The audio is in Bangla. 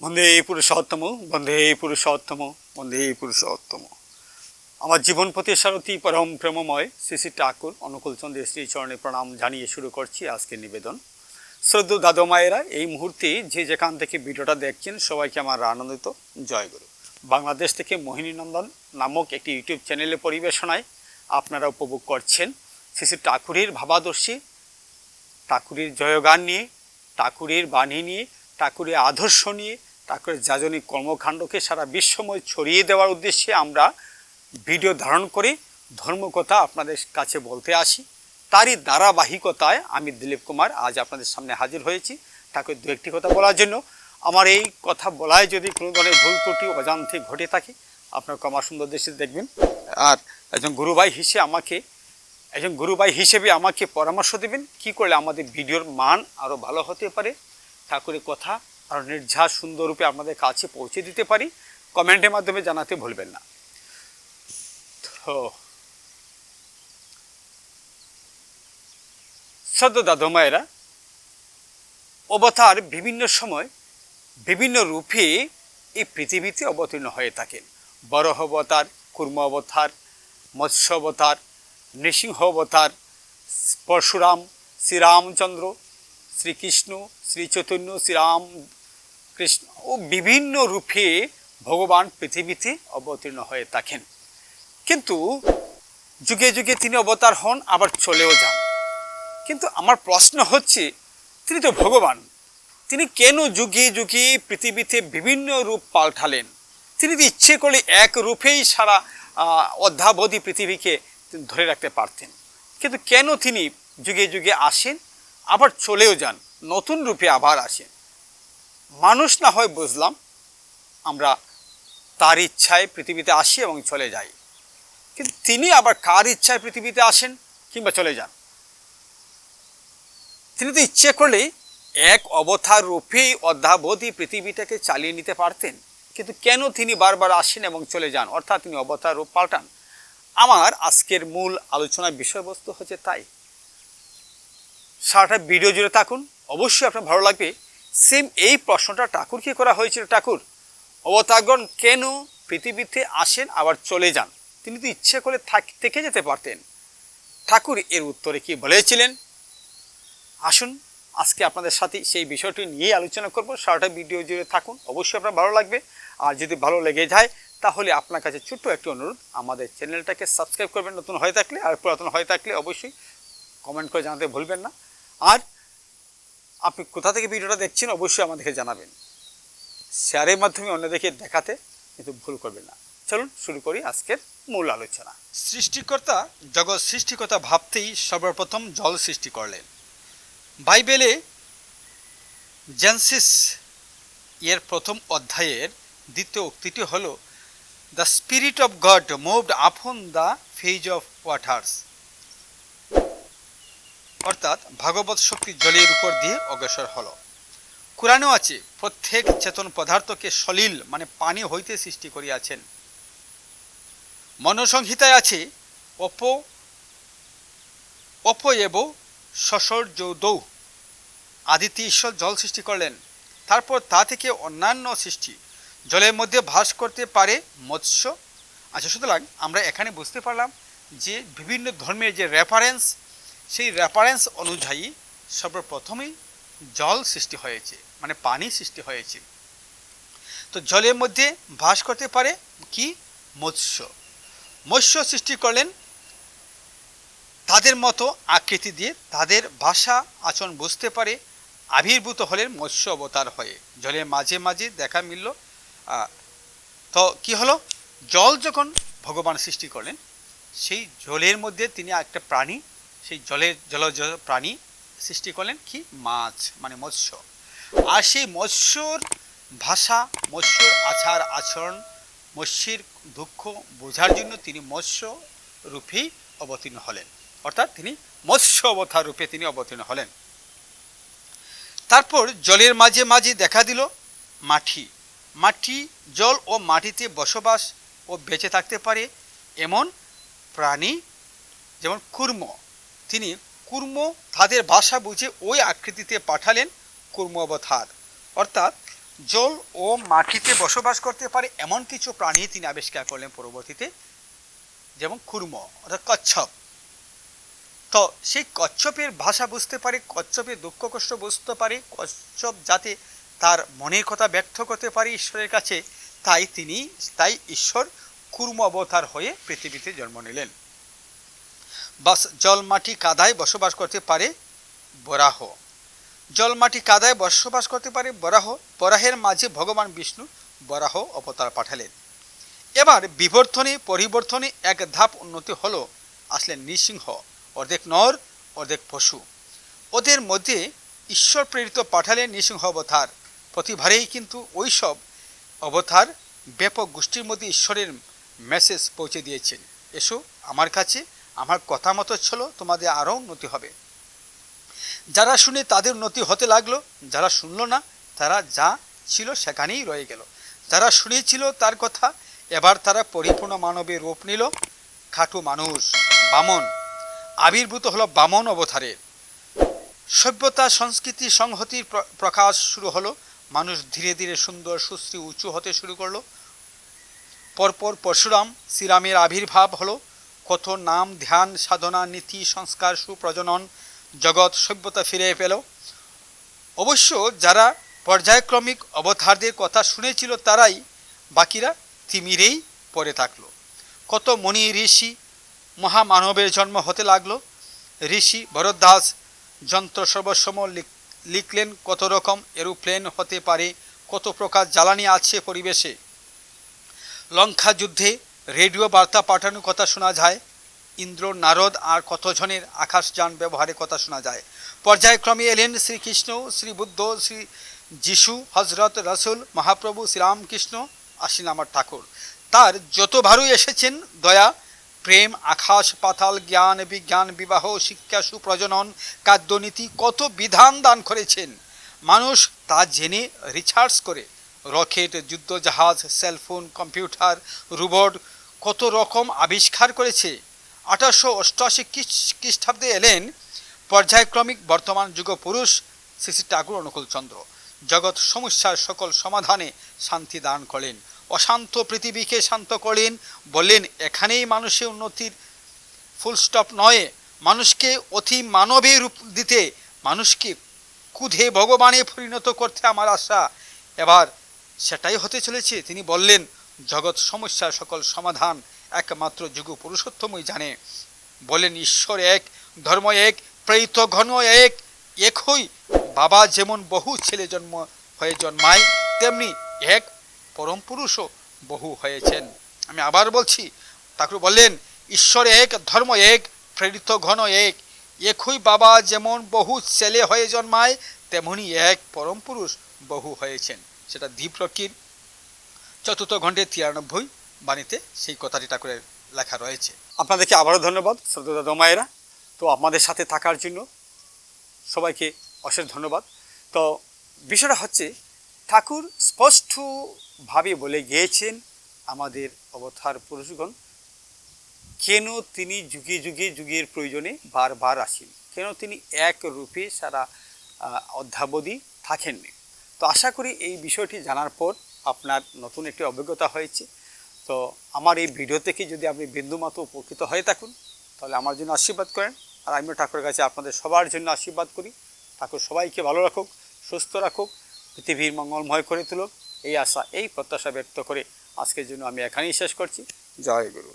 বন্ধে পুরুষোত্তম বন্ধে পুরুষোত্তম বন্ধে পুরুষোত্তম। আমার জীবন প্রতি সারথী পরম প্রেমময় শ্রী শ্রী ঠাকুর অনুকূল চন্দ্রের শ্রী প্রণাম জানিয়ে শুরু করছি আজকের নিবেদন। শ্রদ্ধ দাদু মায়েরা, এই মুহূর্তে যে যেখান থেকে ভিডিওটা দেখছেন, সবাইকে আমার আনন্দিত। জয়গুরু বাংলাদেশ থেকে মোহিনী নন্দন নামক একটি ইউটিউব চ্যানেলে পরিবেশনায় আপনারা উপভোগ করছেন। শ্রী শ্রী ঠাকুরের ভাবাদর্শী, ঠাকুরের জয়গান নিয়ে, ঠাকুরের বাণী নিয়ে, ঠাকুরের আদর্শ নিয়ে, ঠাকুরের যাজনিক কর্মকাণ্ডকে সারা বিশ্বময় ছড়িয়ে দেওয়ার উদ্দেশ্যে আমরা ভিডিও ধারণ করে, ধর্মকথা আপনাদের কাছে বলতে আসি। তারই ধারাবাহিকতায় আমি দিলীপ কুমার আজ আপনাদের সামনে হাজির হয়েছি। তাকে দু একটি কথা বলার জন্য। আমার এই কথা বলায় যদি কোনো ধরনের ভুল ত্রুটি, অজান্তে ঘটে থাকে, আপনার ক্ষমা সুন্দর দেশে দেখবেন। আর একজন গুরুভাই হিসেবে আমাকে, একজন গুরুভাই হিসেবে আমাকে পরামর্শ দেবেন, কি করলে আমাদের ভিডিওর মান আরও ভালো হতে পারে। ঠাকুরের কথা আরও নির্ঝাস সুন্দররূপে আপনাদের কাছে পৌঁছে দিতে পারি। কমেন্টের মাধ্যমে জানাতে ভুলবেন না। তো সদ্য দাদু মায়েরা, অবতার বিভিন্ন সময় বিভিন্ন রূপে এই পৃথিবীতে অবতীর্ণ হয়ে থাকেন। বরহ অবতার, কুর্ম অবতার, মৎস্য অবতার, নৃসিংহ অবতার, পরশুরাম, শ্রীরামচন্দ্র, শ্রীকৃষ্ণ শ্রী চৈতন্য শ্রীরাম কৃষ্ণ ও বিভিন্ন রূপে ভগবান পৃথিবীতে অবতীর্ণ হয়ে থাকেন। কিন্তু যুগে যুগে তিনি অবতার হন আবার চলেও যান। কিন্তু আমার প্রশ্ন হচ্ছে তিনি তো ভগবান। তিনি কেন যুগে যুগে পৃথিবীতে বিভিন্ন রূপ পাল্টালেন? তিনি তো ইচ্ছে করলে এক রূপেই সারা আহ, অদ্যাবধি পৃথিবীকে ধরে রাখতে পারতেন। কিন্তু কেন তিনি যুগে যুগে আসেন আবার চলেও যান নতুন রূপে আবার আসেন? মানুষ না হয় বুঝলাম আমরা তার ইচ্ছায় পৃথিবীতে আসি এবং চলে যাই। কিন্তু তিনি আবার কার ইচ্ছায় পৃথিবীতে আসেন কিংবা চলে যান? তিনি তো ইচ্ছে করলেই এক অবতার রূপেই অদ্যাবধি পৃথিবীটাকে চালিয়ে নিতে পারতেন। কিন্তু কেন তিনি বারবার আসেন এবং চলে যান? অর্থাৎ তিনি অবতার রূপ পাল্টান। আমার আজকের মূল আলোচনার বিষয়বস্তু হচ্ছে তাই। সারাটা ভিডিও জুড়ে থাকুন। অবশ্যই আপনার ভালো লাগবে। সেম এই প্রশ্নটা ঠাকুরকে করা হয়েছিল। ঠাকুর অবতারগণ কেন পৃথিবীতে আসেন, আবার চলে যান? তিনি তো ইচ্ছে করে থাক- যেতে পারতেন। ঠাকুর এর উত্তরে কি বলেছিলেন? আসুন, আজকে আপনাদের সাথে সেই বিষয়টি নিয়ে আলোচনা করব। সারাটা ভিডিও জুড়ে থাকুন, অবশ্যই আপনার ভালো লাগবে। আর যদি ভালো লেগে যায়, তাহলে আপনার কাছে ছোট্ট একটি অনুরোধ, আমাদের চ্যানেলটাকে সাবস্ক্রাইব করবেন নতুন হয়ে থাকলে, আর পুরাতন হয়ে থাকলে অবশ্যই কমেন্ট করে জানাতে ভুলবেন না। আর আপনি কোথা থেকে ভিডিওটা দেখছেন, অবশ্যই আমাদেরকে জানাবেন। শেয়ারের মাধ্যমে অন্যদেরকে দেখাতে কিন্তু ভুল করবেন না। চলুন শুরু করি আজকের মূল আলোচনা। সৃষ্টিকর্তা, জগৎ সৃষ্টিকর্তা ভাবতেই সর্বপ্রথম জল সৃষ্টি করলেন। বাইবেলে জেন্সিস এর প্রথম অধ্যায়ের দ্বিতীয় উক্তিটি হল, the spirit of God moved upon the face of waters. অর্থাৎ ভাগবত শক্তি জলের উপর দিয়ে অগ্রসর হলো। কোরআনেও আছে, প্রত্যেক চেতন পদার্থকে সলিল মানে পানি হইতে সৃষ্টি করিয়াছেন। মনসংহিতায় আছে, অপ অপয়েব সসর্যদৌ আদিত্য ঈশ্বর জল সৃষ্টি করলেন। তারপর তা থেকে অন্যান্য সৃষ্টি। জলের মধ্যে ভাস করতে পারে মৎস্য। আচ্ছা সুতরাং আমরা এখানে বুঝতে পারলাম যে বিভিন্ন ধর্মের যে রেফারেন্স সেই রেফারেন্স অনুযায়ী সর্বপ্রথমেই জল সৃষ্টি হয়েছে মানে পানি সৃষ্টি হয়েছে। তো জলের মধ্যে ভাস করতে পারে কি? মৎস্য। মৎস্য সৃষ্টি করলেন। তাদের মতো আকৃতি দিয়ে তাদের ভাষা, আচরণ বুঝতে পারে, আবির্ভূত হলেন মৎস্য অবতার হয়ে। জলের মাঝে মাঝে দেখা মিলল তো কি হলো? জল যখন ভগবান সৃষ্টি করলেন, সেই জলের মধ্যে তিনি একটা প্রাণী, সেই জলের জলজ প্রাণী সৃষ্টি করলেন কি? মাছ মানে মৎস্য। আর সেই মৎস্যর ভাষা, মৎস্যর আচার, আচরণ মৎস্যের দুঃখ বোঝার জন্য তিনি মৎস্য রূপে অবতীর্ণ হলেন। অর্থাৎ তিনি মৎস্য অবতার রূপে তিনি অবতীর্ণ হলেন। তারপর জলের মাঝে মাঝে দেখা দিল মাটি। মাটি, জল ও মাটিতে বসবাস ও বেঁচে থাকতে পারে এমন প্রাণী যেমন কুর্ম। তিনি কুর্ম তাদের ভাষা বুঝে ওই আকৃতিতে পাঠালেন কুর্ম অবতার। অর্থাৎ জল ও মাটিতে বসবাস করতে পারে এমন কিছু প্রাণী তিনি আবিষ্কার করলেন পরবর্তীতে, যেমন কুর্ম অর্থাৎ কচ্ছপ। তো সেই কচ্ছপের ভাষা বুঝতে পারে, কচ্ছপের দুঃখ কষ্ট বুঝতে পারে, কচ্ছপ যাতে তার মনের কথা ব্যক্ত করতে পারে ঈশ্বরের কাছে, তাই তিনি, তাই ঈশ্বর কুর্ম অবতার হয়ে পৃথিবীতে জন্ম নিলেন। বাস জল মাটি কাদায় বসবাস করতে পারে বরাহ। জল মাটি কাদায় বসবাস করতে পারে বরাহ, বরাহের মাঝে ভগবান বিষ্ণু বরাহ অবতার পাঠালেন। এবার বিবর্তনে, পরিবর্তনে এক ধাপ উন্নতি হলো, আসলেন নৃসিংহ, অর্ধেক নর, অর্ধেক পশু। ওদের মধ্যে ঈশ্বর প্রেরিত পাঠালেন নৃসিংহ অবতার। প্রতিভারেই কিন্তু ওই সব অবতার ব্যাপক গোষ্ঠীর মধ্যে ঈশ্বরের মেসেজ পৌঁছে দিয়েছেন। এসো, আমার কাছে, আমার কথা মতো ছিল তোমাদের আরও উন্নতি হবে। যারা শুনে তাদের উন্নতি হতে লাগল, যারা শুনলো না, তারা যা ছিল সেখানেই রয়ে গেল। যারা শুনেছিল তার কথা, এবার তারা পরিপূর্ণ মানবের রূপ নিল। খাটু মানুষ, বামন, আবির্ভূত হলো বামন অবতারের সভ্যতা, সংস্কৃতি, সংহতির প্রকাশ শুরু হলো। মানুষ ধীরে ধীরে সুন্দর, সুশ্রী, উঁচু হতে শুরু করল। পরপর পরশুরাম, শ্রীরামের আবির্ভাব হলো। কত নাম, ধ্যান, সাধনা, নীতি, সংস্কার, সুপ্রজনন জগৎ সভ্যতা ফিরে পেল। অবশ্য যারা পর্যায়ক্রমিক অবতারদের কথা শুনেছিল, তারাই বাকিরা তিমিরেই পড়ে থাকল। কত মণি ঋষি মহামানবের জন্ম হতে লাগল। ঋষি ভরদ্বাজ যন্ত্র সর্বসম লিখ- লিখলেন, কত রকম এরোপ্লেন হতে পারে, কত প্রকার জ্বালানি আছে পরিবেশে। লঙ্কা যুদ্ধে রেডিও বার্তা পাঠানোর কথা শোনা যায়। ইন্দ্র, নারদ আর কতজনের আকাশযান ব্যবহারের কথা শোনা যায়। পর্যায়ক্রমে এলেন শ্রীকৃষ্ণ শ্রী বুদ্ধ শ্রী যিশু হজরত রসুল, মহাপ্রভু, শ্রীরামকৃষ্ণ আসিন আমার ঠাকুর। তার যত ভারু এসেছেন, দয়া, প্রেম, আকাশ, পাতাল, জ্ঞান, বিজ্ঞান, বিবাহ, শিক্ষা, সুপ্রজনন কাদ্যনীতি কত বিধান দান করেছেন। মানুষ তা জেনে রিসার্চ করে। রকেট, যুদ্ধজাহাজ সেলফোন কম্পিউটার রোবট কত রকম আবিষ্কার করেছে। আঠারোশো অষ্টআশি খ্রিস্টাব্দে এলেন পর্যায়ক্রমিক বর্তমান যুগ পুরুষ শ্রী ঠাকুর অনুকূলচন্দ্র জগৎ সমস্যার সকল সমাধানে শান্তি দান করেন অশান্ত পৃথিবীকে শান্ত করলেন, বললেন, এখানেই মানুষের উন্নতির ফুল স্টপ নয়। মানুষকে অতি মানবে রূপ দিতে, মানুষকে কুধে ভগবানে পরিণত করতে আমার আশা। এবার সেটাই হতে চলেছে। তিনি বললেন, জগৎ সমস্যার সকল সমাধান একমাত্র যুগ পুরুষোত্তমই জানে। বলেন, ঈশ্বর এক, ধর্ম এক, প্রেরিত ঘন এক, একই। বাবা যেমন বহু ছেলে জন্ম হয়ে জন্মায়, তেমনি এক পরম পুরুষও বহু হয়েছেন। আমি আবার বলছি, ঠাকুর বললেন, ঈশ্বর এক, ধর্ম এক, প্রেরিত ঘন এক, একই বাবা যেমন বহু ছেলে হয়ে জন্মায়, তেমনি এক পরম পুরুষ বহু হয়েছেন। সেটা দ্বীপ্রকির। চতুর্থ ঘন্টে তিরানব্বই। বাণীতে সেই কথাটি ঠাকুরের লেখা রয়েছে। আপনাদেরকে আবারও ধন্যবাদ শ্রদ্ধা দমায়েরা তো আপনাদের সাথে থাকার জন্য সবাইকে অশেষ ধন্যবাদ। তো বিষয়টা হচ্ছে ঠাকুর স্পষ্টভাবে বলে গিয়েছেন আমাদের অবতার পুরুষগণ কেন তিনি যুগে যুগে যুগের প্রয়োজনে বারবার আসেন? কেন তিনি এক রূপে সারা আহ, অদ্যাবধি থাকেননি? তো আশা করি এই বিষয়টি জানার পর আপনার নতুন একটি অভিজ্ঞতা হয়েছে। তো আমার এই ভিডিও থেকে যদি আপনি বিন্দুমাত্র উপকৃত হয়ে থাকুন, তাহলে আমার জন্য আশীর্বাদ করেন। আর আমিও ঠাকুরের কাছে আপনাদের সবার জন্য আশীর্বাদ করি। ঠাকুর সবাইকে ভালো রাখুক, সুস্থ রাখুক, পৃথিবীর মঙ্গলময় করে তুলুক। এই আশা, এই প্রত্যাশা ব্যক্ত করে আজকের জন্য আমি এখানেই শেষ করছি। জয় গুরু।